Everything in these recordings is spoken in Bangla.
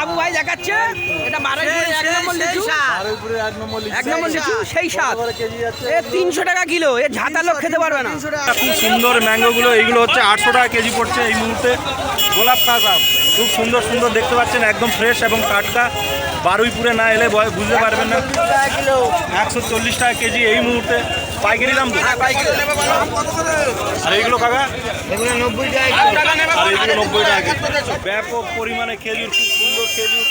আবু ভাই দেখাচ্ছে। এটা বারোইপুরে এক নম্বর লিচু। এক নম্বর লিচু। সেই স্বাদ এ তিনশো টাকা কিলো এ ঝাঁতা লোক খেতে পারবে না। খুব সুন্দর ম্যাঙ্গোগুলো এইগুলো হচ্ছে আটশো টাকা কেজি পড়ছে এই মুহূর্তে। গোলাপ কাকা খুব সুন্দর সুন্দর দেখতে পাচ্ছেন একদম ফ্রেশ এবং টাটকা। বারুইপুরে না এলে ভয়- বুঝতে পারবেন না। একশো চল্লিশ টাকা কেজি এই মুহূর্তে। পাইকারি দাম তো? আর এইগুলো কাকা? এগুলো নব্বই টাকা আর নব্বই টাকা ব্যাপক পরিমাণে খেজুর খুব সুন্দর খেজুর।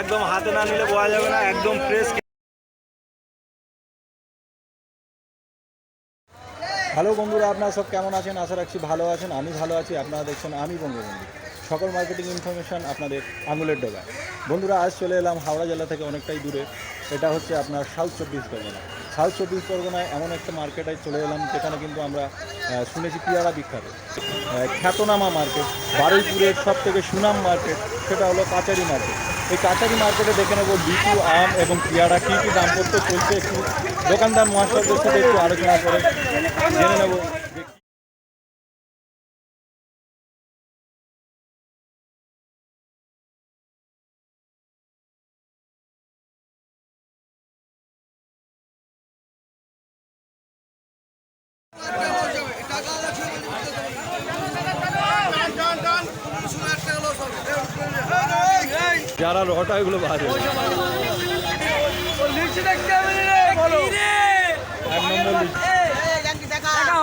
একদম হাতে না নিলে বোঝা যাবে না একদম ফ্রেশ হ্যালো বন্ধুরা আপনারা সব কেমন আছেন? আশা রাখছি ভালো আছেন। আমি ভালো আছি আপনারা দেখছেন আমি বন্ধু বঙ্গবন্ধু। সকল মার্কেটিং ইনফরমেশন আপনাদের আঙুলের ডোগায়। বন্ধুরা আজ চলে এলাম হাওড়া জেলা থেকে অনেকটাই দূরে। এটা হচ্ছে আপনার সাউথ চব্বিশ পরগনা। সাউথ চব্বিশ পরগনায় এমন একটা মার্কেটে চলে এলাম, যেখানে কিন্তু আমরা শুনেছি পিয়ারা বিখ্যাত। খ্যাতনামা মার্কেট বারুইপুরের সব থেকে সুনাম মার্কেট সেটা হলো কাচারি মার্কেট এই কাচারি মার্কেটে দেখে নেব লিচু, আম এবং পিয়ারা কী কী দাম চলছে একটু দোকানদার মহাসবদের সাথে একটু আলোচনা করে। জেনে নেব যারা রটা এগুলো বাজে।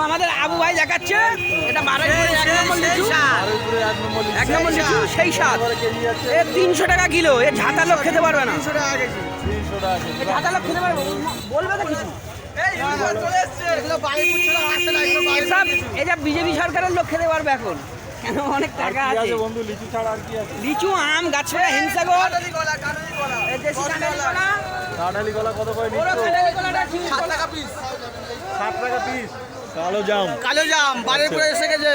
আমাদের আবু ভাই দেখাচ্ছে। এটা বারোইপুরে এক নম্বর লিচু। এক নম্বর লিচু এক নম্বর লিচু সেই স্বাদ এ তিনশো টাকা কিলো এ ঝাঁতা লোক খেতে পারবে না। ঝাঁতা লোক খেতে পারবে বলবে তো কিছু। এই যে বিজেপি সরকারের লোক খেতে পারবে এখন। অনেক টাকা আছে। বন্ধু? লিচু ছাড়া আর কি আছে? লিচু আম গাছপালা হিমসাগর। কাঁঠালি কলা, কত করে নিচ্ছ কাঁঠালি কলাটা কি? সাত টাকা পিস কালো জাম। কালো জাম বাড়ির করে এসে গেছে।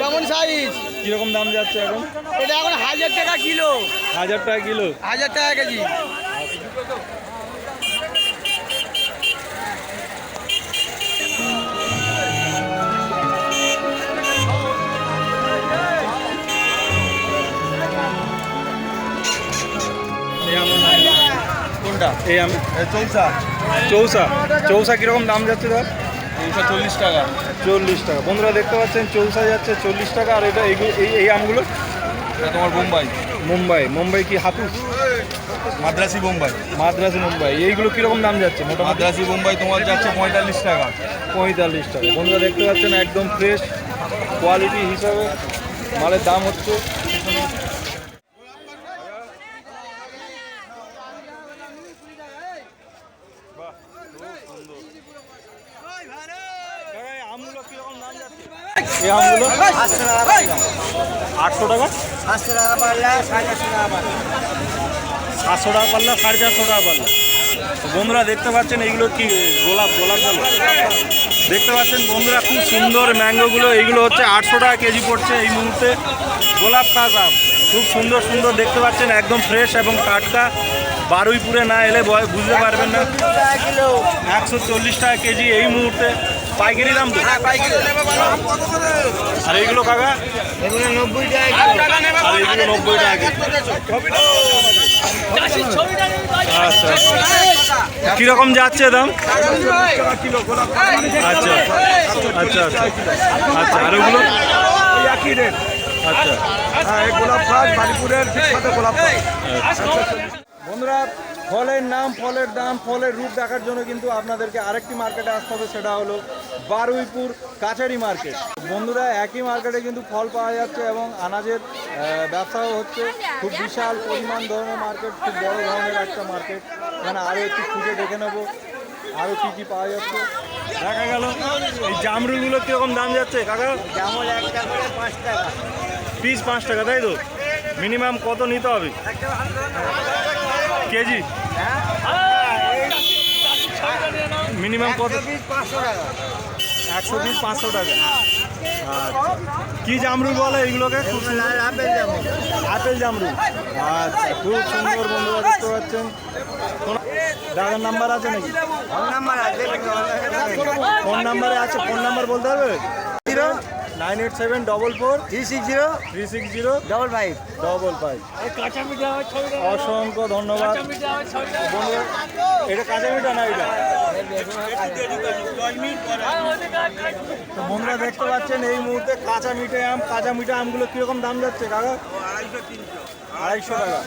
কেমন সাইজ কীরকম দাম যাচ্ছে এখন? এটা এখন হাজার টাকা কিলো। হাজার টাকা কিলো। হাজার টাকা কেজি। কোনটা এই আমি চৌসা। চৌসা। চৌসা কীরকম দাম যাচ্ছে দাদা চৌসা চল্লিশ টাকা। চল্লিশ টাকা। বন্ধুরা দেখতে পাচ্ছেন চৌসা যাচ্ছে চল্লিশ টাকা আর এটা এই এই আমগুলো? এটা তোমার বোম্বাই। মুম্বাই। মুম্বাই কি হাপুস মাদ্রাসি বোম্বাই। মাদ্রাসি মুম্বাই। এইগুলো কীরকম দাম যাচ্ছে মোটামুটি? মাদ্রাসি বোম্বাই তোমার যাচ্ছে পঁয়তাল্লিশ টাকা। পঁয়তাল্লিশ টাকা। বন্ধুরা দেখতে পাচ্ছেন একদম ফ্রেশ কোয়ালিটি হিসাবে। মালের দাম হচ্ছে আটশো টাকা পারলে সাড়ে চারশো টাকা। পারলে সাতশো টাকা পাল্লা, সাড়ে চারশো টাকা পাল্লা। তো বন্ধুরা, দেখতে পাচ্ছেন এইগুলো কি গোলাপ গোলাপ বলে দেখতে পাচ্ছেন বন্ধুরা, খুব সুন্দর ম্যাঙ্গোগুলো। এইগুলো হচ্ছে আটশো টাকা কেজি পড়ছে এই মুহূর্তে। গোলাপ কাকা খুব সুন্দর সুন্দর দেখতে পাচ্ছেন একদম ফ্রেশ এবং টাটকা। বারুইপুরে না এলে ভয়- বুঝতে পারবেন না। একশো চল্লিশ টাকা কেজি এই মুহূর্তে। পাইকারি দাম তো? আর এইগুলো কাকা? এগুলো নব্বই টাকা আর এইগুলো নব্বই টাকা কেজি। আচ্ছা। আচ্ছা কীরকম যাচ্ছে দাম? আচ্ছা আচ্ছা আচ্ছা। আচ্ছা আর ওগুলো? একই রেট আচ্ছা। হ্যাঁ এই গোলাপ গাছ বালিপুরের বিখ্যাত গোলাপ বন্ধুরা ফলের নাম ফলের দাম ফলের রূপ দেখার জন্য কিন্তু আপনাদেরকে আরেকটি মার্কেটে আসতে হবে সেটা হলো বারুইপুর কাছারি মার্কেট। বন্ধুরা একই মার্কেটে কিন্তু ফল পাওয়া যাচ্ছে এবং আনাজের ব্যবসাও হচ্ছে। খুব বিশাল পরিমাণ ধরনের মার্কেট খুব বড় ধরনের একটা মার্কেট। এখানে আরও একটু খুঁজে দেখে নেব আরও কী কী পাওয়া যাচ্ছে। দেখা গেল। এই জামরুলগুলো কীরকম দাম যাচ্ছে? কাকা যেমন একটা করে পাঁচ টাকা। পিস পাঁচ টাকা, তাই তো? মিনিমাম কত নিতে হবে? কেজি? মিনিমাম কত? একশো পিস পাঁচশো টাকা। আচ্ছা কি জামরুল বলে এইগুলোকে খুব সুন্দর। আপেল যেমন আপেল জামরুল। আচ্ছা খুব সুন্দর বন্ধুরা, দেখতে পাচ্ছেন। দাদার নাম্বার আছে নাকি? ফোন নাম্বার আছে, ফোন নাম্বারে আছে, ফোন নাম্বার বলতে হবে nine eight seven double four three six zero three six zero double five. Double five. অসংখ্য ধন্যবাদ। এটা কাঁচা মিঠা না এটা? তো বন্ধুরা দেখতে পাচ্ছেন এই মুহূর্তে কাঁচা মিঠে আম কাঁচা মিঠে আমগুলো কীরকম দাম যাচ্ছে কাকা? আড়াইশো টাকা।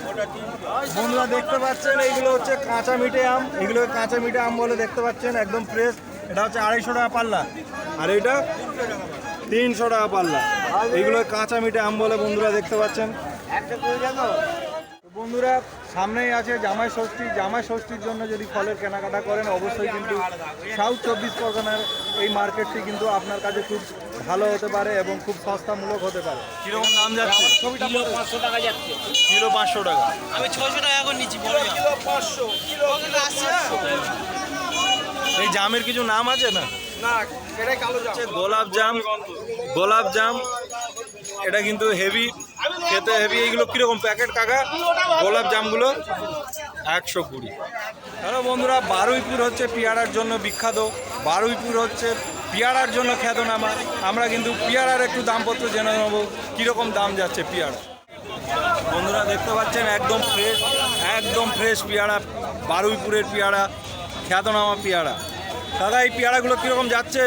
বন্ধুরা দেখতে পাচ্ছেন এইগুলো হচ্ছে কাঁচা মিঠে আম। এগুলো কাঁচা মিঠে আম বলে দেখতে পাচ্ছেন একদম ফ্রেশ এটা হচ্ছে আড়াইশো টাকা পাল্লা। আর এটা তিনশো টাকা পাল্লা। এইগুলো কাঁচা মিঠে আম বলে বন্ধুরা দেখতে পাচ্ছেন। বন্ধুরা সামনেই আছে জামাই ষষ্ঠী। জামাই ষষ্ঠীর জন্য যদি ফলের কেনাকাটা করেন অবশ্যই কিন্তু সাউথ চব্বিশ পরগনার এই মার্কেটটি কিন্তু আপনার কাছে খুব ভালো হতে পারে এবং খুব সস্তামূলক হতে পারে। কীরকম দাম যাচ্ছে? কিলো পাঁচশো টাকা যাচ্ছে। কিলো পাঁচশো টাকা। আমি ছশো টাকা এখন নিচ্ছি এই জামের কিছু নাম আছে না? গোলাপ জাম গোলাপ জাম। এটা কিন্তু হেভি খেতে হেভি এইগুলো কীরকম প্যাকেট কাকা? গোলাপ জামগুলো একশো কুড়ি। হ্যালো বন্ধুরা, বারুইপুর হচ্ছে পেয়ারার জন্য বিখ্যাত। বারুইপুর হচ্ছে পেয়ারার জন্য খ্যাতনামা। আমরা কিন্তু পেয়ারার একটু দামপত্র জেনে নেব, কীরকম দাম যাচ্ছে পেয়ারা। বন্ধুরা, দেখতে পাচ্ছেন, একদম ফ্রেশ একদম ফ্রেশ পেয়ারা, বারুইপুরের পেয়ারা, খ্যাতনামা পেয়ারা। দাদা, এই পেয়ারাগুলো কীরকম যাচ্ছে?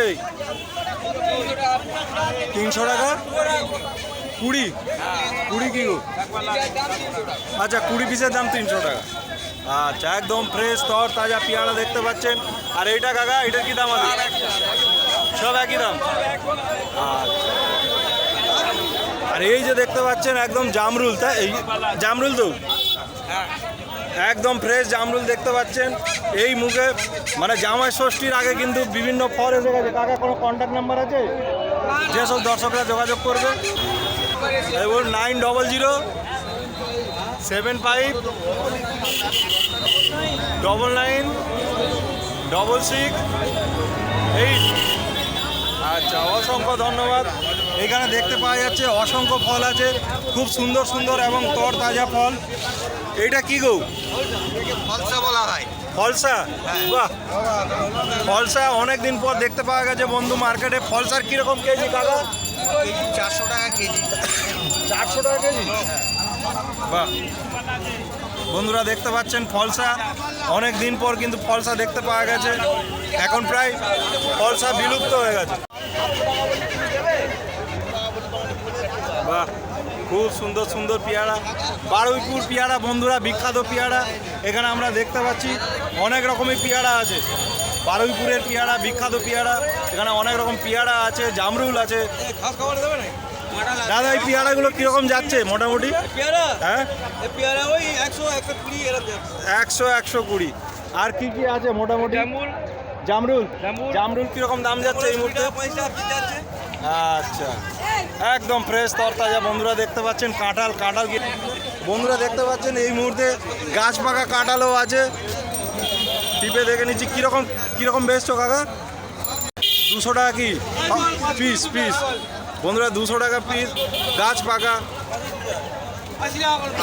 তিনশো টাকা? কুড়ি? কুড়ি কি গো? আচ্ছা কুড়ি পিসের দাম তিনশো টাকা। আচ্ছা একদম ফ্রেশ তর তাজা পেয়ারা দেখতে পাচ্ছেন। আর এইটা কাকা এটার কি দাম আছে? সব একই দাম। আচ্ছা। আর এই যে দেখতে পাচ্ছেন, একদম জামরুল, তাই? এই জামরুল তো? একদম ফ্রেশ জামরুল দেখতে পাচ্ছেন। এই মুখে মানে জামাই ষষ্ঠীর আগে কিন্তু বিভিন্ন ফল এসে গেছে। কাকা কোনো কন্ট্যাক্ট নাম্বার আছে? যেসব দর্শকরা যোগাযোগ করবে। এবং nine double zero seven five double nine double six eight আচ্ছা অসংখ্য ধন্যবাদ। এখানে দেখতে পাওয়া যাচ্ছে অসংখ্য ফল আছে খুব সুন্দর সুন্দর এবং তর তাজা ফল। এইটা কি গো? ফলসা বলা হয়। ফলসা? বাহ! ফলসা অনেক দিন পর দেখতে পাওয়া গেছে বন্ধু মার্কেটে। ফলসার কীরকম কেজি কাকা? কেজি চারশো টাকা কেজি। চারশো টাকা কেজি? বাহ! বন্ধুরা দেখতে পাচ্ছেন ফলসা। অনেক দিন পর কিন্তু ফলসা দেখতে পাওয়া গেছে। এখন প্রায় ফলসা বিলুপ্ত হয়ে গেছে বাহ খুব সুন্দর সুন্দর পেয়ারা। বারুইপুর পেয়ারা বন্ধুরা বিখ্যাত পেয়ারা। এখানে আমরা দেখতে পাচ্ছি অনেক রকমের পেয়ারা আছে। বারুইপুরের পেয়ারা বিখ্যাত পেয়ারা। এখানে অনেক রকম পেয়ারা আছে জামরুল আছে। দাদা এই পেয়ারাগুলো কীরকম যাচ্ছে মোটামুটি? হ্যাঁ? একশো একশো কুড়ি আর কি কি আছে মোটামুটি? জামরুল। জামরুল। কীরকম দাম যাচ্ছে এই মুহূর্তে? আচ্ছা। একদম ফ্রেশ তরতাজা। বন্ধুরা দেখতে পাচ্ছেন কাঁঠাল কাঁঠাল বন্ধুরা দেখতে পাচ্ছেন এই মুহূর্তে গাছ পাকা কাঁঠালও আছে। টিপে দেখে নিচ্ছি, কীরকম কীরকম বেচছো কাকা? দুশো টাকা কি? পিস পিস বন্ধুরা দুশো টাকা পিস গাছ পাকা।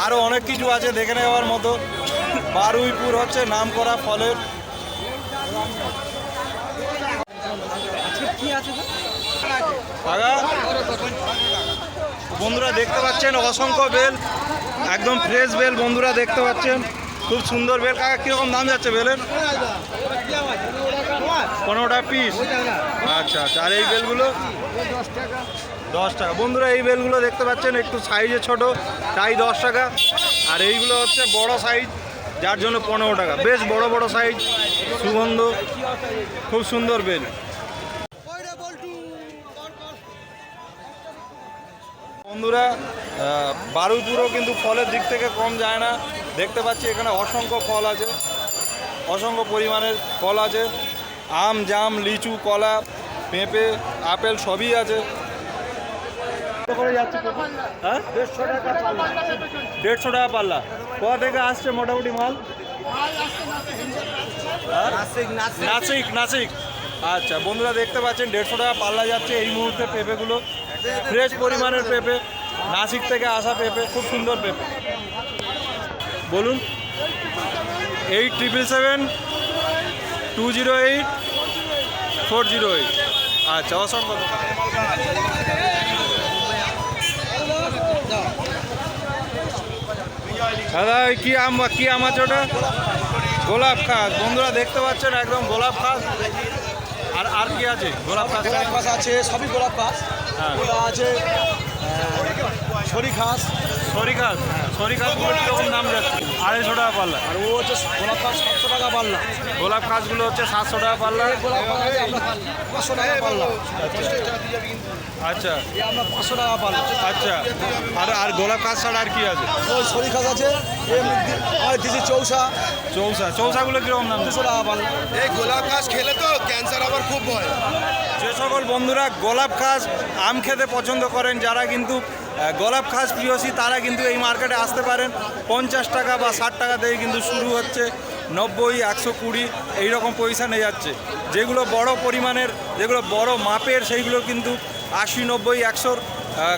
আরও অনেক কিছু আছে দেখে নেওয়ার মতো। বারুইপুর হচ্ছে নাম করা ফলের বন্ধুরা দেখতে পাচ্ছেন অসংখ্য বেল, একদম ফ্রেশ বেল বন্ধুরা দেখতে পাচ্ছেন। খুব সুন্দর বেল। কাকা, কীরকম দাম যাচ্ছে বেলের? পনেরো টাকা পিস আচ্ছা আচ্ছা। আর এই বেলগুলো? দশ টাকা। বন্ধুরা, এই বেলগুলো দেখতে পাচ্ছেন, একটু সাইজে ছোট, তাই দশ টাকা। আর এইগুলো হচ্ছে বড় সাইজ যার জন্য পনেরো টাকা। বেশ বড় বড় সাইজ সুগন্ধ, খুব সুন্দর বেল। বন্ধুরা বারুইপুরও কিন্তু ফলের দিক থেকে কম যায় না। দেখতে পাচ্ছি এখানে অসংখ্য ফল আছে অসংখ্য পরিমাণের ফল আছে। আম জাম লিচু কলা পেঁপে আপেল সবই আছে। হ্যাঁ? দেড়শো টাকা পাল্লা। কোথা থেকে আসছে মোটামুটি মাল? হ্যাঁ? নাসিক নাসিক। আচ্ছা বন্ধুরা দেখতে পাচ্ছেন, দেড়শো টাকা পাল্লা যাচ্ছে এই মুহূর্তে পেঁপেগুলো। ফ্রেশ পরিমাণের পেঁপে, নাসিক থেকে আসা পেঁপে, খুব সুন্দর পেঁপে। বলুন eight triple seven two zero eight four zero eight আচ্ছা অসংখ্য দাদা কি আম কি আম আছে ওটা? গোলাপ খাস। বন্ধুরা দেখতে পাচ্ছেন, একদম গোলাপ খাস। আর আর কি আছে? গোলাপ খাস গোলাপ ঘাস আছে সবই গোলাপ ঘাস হ্যাঁ। আছে সরি ঘাস সরি খাস সরি খাস কীরকম দাম যাচ্ছে আড়াইশো টাকা পাল্লা। আর ও হচ্ছে গোলাপ ঘাস সাতশো টাকা পাল্লা। গোলাপ খাসগুলো হচ্ছে সাতশো টাকা পাল্লা। গোলাপ ঘাস পাঁচশো টাকা পাল্লা। আচ্ছা। এই আপনার পাঁচশো টাকা পাল্লা আচ্ছা। আর আর গোলাপ খাস ছাড়া আর কি আছে? ওই ছড়ি ঘাস আছে। হয় দিছি চৌসা চৌসা চৌসাগুলো কীরকম দাম? দুশো টাকা পাল্লা এই গোলাপ ঘাস খেলে তো ক্যান্সার আবার খুব ভয় যে সকল বন্ধুরা গোলাপ খাস আম খেতে পছন্দ করেন যারা কিন্তু গোলাপ খাস প্রিয়সী তারা কিন্তু এই মার্কেটে আসতে পারেন। পঞ্চাশ টাকা বা ষাট টাকা থেকে কিন্তু শুরু হচ্ছে। নব্বই একশো কুড়ি এইরকম পজিশানে যাচ্ছে। যেগুলো বড় পরিমাণের যেগুলো বড় মাপের সেইগুলো কিন্তু আশি নব্বই একশোর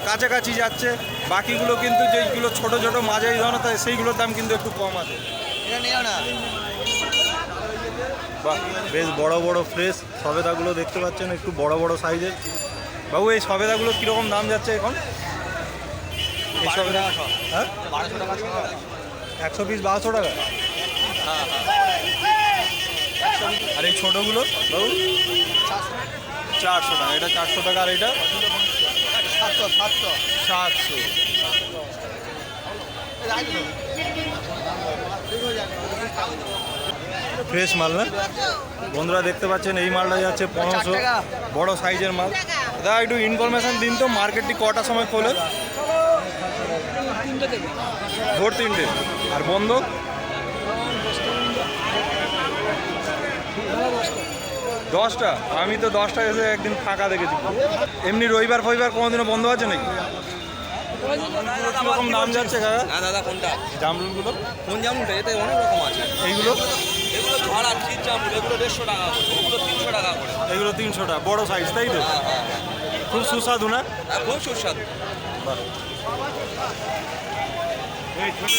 কাছাকাছি যাচ্ছে। বাকিগুলো কিন্তু যেগুলো ছোট ছোট মাঝারি ধরনের থাকে সেইগুলোর দাম কিন্তু একটু কম আছে। বাহ বেশ বড় বড় ফ্রেশ সবেদাগুলো দেখতে পাচ্ছেন একটু বড় বড় সাইজের। বাবু এই সবেদাগুলো কীরকম দাম যাচ্ছে এখন? এই সবেদা হ্যাঁ? একশো পিস বারোশো টাকা? আর এই ছোটোগুলো? বাবু? চারশো টাকা এটা চারশো টাকা আর এটা? সাতশো। সাতশো সাতশো ফ্রেশ মাল না? বন্ধুরা দেখতে পাচ্ছেন এই মালটা যাচ্ছে পনেরোশো। বড় সাইজের মাল। দাদা একটু ইনফরমেশান দিন তো মার্কেটটি কটার সময় খোলে? ভোর তিনটে। আর বন্ধ? দশটা? আমি তো দশটা এসে একদিন ফাঁকা দেখেছি। এমনি রবিবার ফবিবার কোনোদিনও বন্ধ আছে নাকি? যাচ্ছে কাকা? হ্যাঁ দাদা কোনটা? জামরুলগুলো? কোন এতে অনেক রকম আছে। এইগুলো? এগুলো এগুলো দেড়শো টাকা করে। তিনশো টাকা করে। এগুলো তিনশো টাকা বড় সাইজ তাই তো? খুব সুস্বাদু না? খুব সুস্বাদু।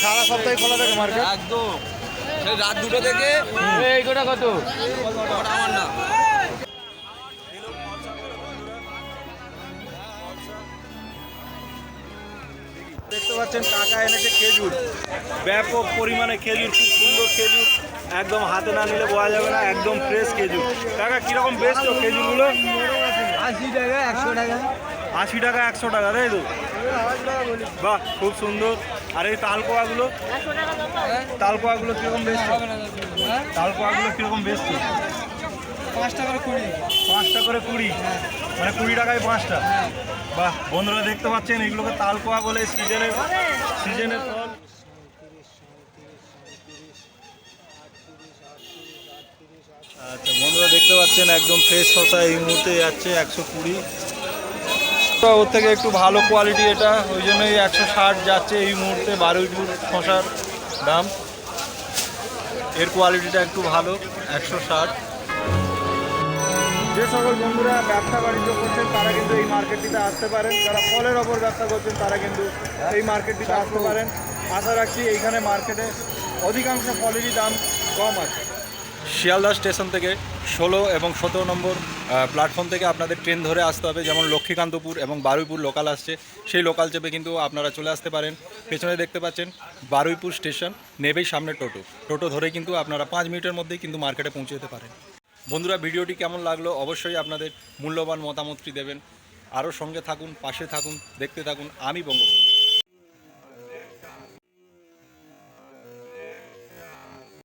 সারা সপ্তাহে খোলা থাকে মার্কেট একদম। সেই রাত দুটো থেকে এই কত? আমার না। দেখতে পাচ্ছেন কাকা এনেছে খেজুর। ব্যাপক পরিমাণে খেজুর খুব সুন্দর খেজুর। একদম হাতে না নিলে বোঝা যাবে না একদম ফ্রেশ খেজুর। কাকা কীরকম বেশ তো খেজুরগুলো? আশি টাকা একশো টাকা। আশি টাকা একশো টাকা তাই তো? বাহ খুব সুন্দর। আর এই তালকোয়াগুলো? তালকোয়াগুলো কীরকম বেশ তালকোয়াগুলো কীরকম বেশ পাঁচ টাকার কুড়ি। পাঁচটা করে কুড়ি? মানে কুড়ি টাকায় পাঁচটা? বাহ, বন্ধুরা দেখতে পাচ্ছেন, এগুলোকে তালকোয়া বলে সিজনের সিজনের ফল। আচ্ছা বন্ধুরা দেখতে পাচ্ছেন, একদম ফ্রেশ শসা এই মুহূর্তে যাচ্ছে একশো কুড়ি। ওর থেকে একটু ভালো কোয়ালিটি এটা, ওই জন্যই একশো ষাট যাচ্ছে এই মুহূর্তে বারুইপুর শসার দাম। এর কোয়ালিটিটা একটু ভালো, একশো ষাট। যে সকল বন্ধুরা ব্যবসা বাণিজ্য করছেন তারা কিন্তু এই মার্কেটটিতে আসতে পারেন। যারা ফলের ওপর ব্যবসা করছেন তারা কিন্তু এই মার্কেটটিতে আসতে পারেন। আশা রাখছি এইখানে মার্কেটে অধিকাংশ ফলেরই দাম কম আছে। শিয়ালদা স্টেশন থেকে ষোলো এবং সতেরো নম্বর প্ল্যাটফর্ম থেকে আপনাদের ট্রেন ধরে আসতে হবে যেমন লক্ষ্মীকান্তপুর এবং বারুইপুর লোকাল আসছে। সেই লোকাল চেপে কিন্তু আপনারা চলে আসতে পারেন। পেছনে দেখতে পাচ্ছেন বারুইপুর স্টেশন নেবেই সামনে টোটো। টোটো ধরে কিন্তু আপনারা পাঁচ মিনিটের মধ্যেই কিন্তু মার্কেটে পৌঁছে যেতে পারেন। বন্ধুরা, ভিডিওটি কেমন লাগল অবশ্যই আপনাদের মূল্যবান মতামতটি দেবেন। আরও সঙ্গে থাকুন, পাশে থাকুন, দেখতে থাকুন। আমি বঙ্গবন্ধু।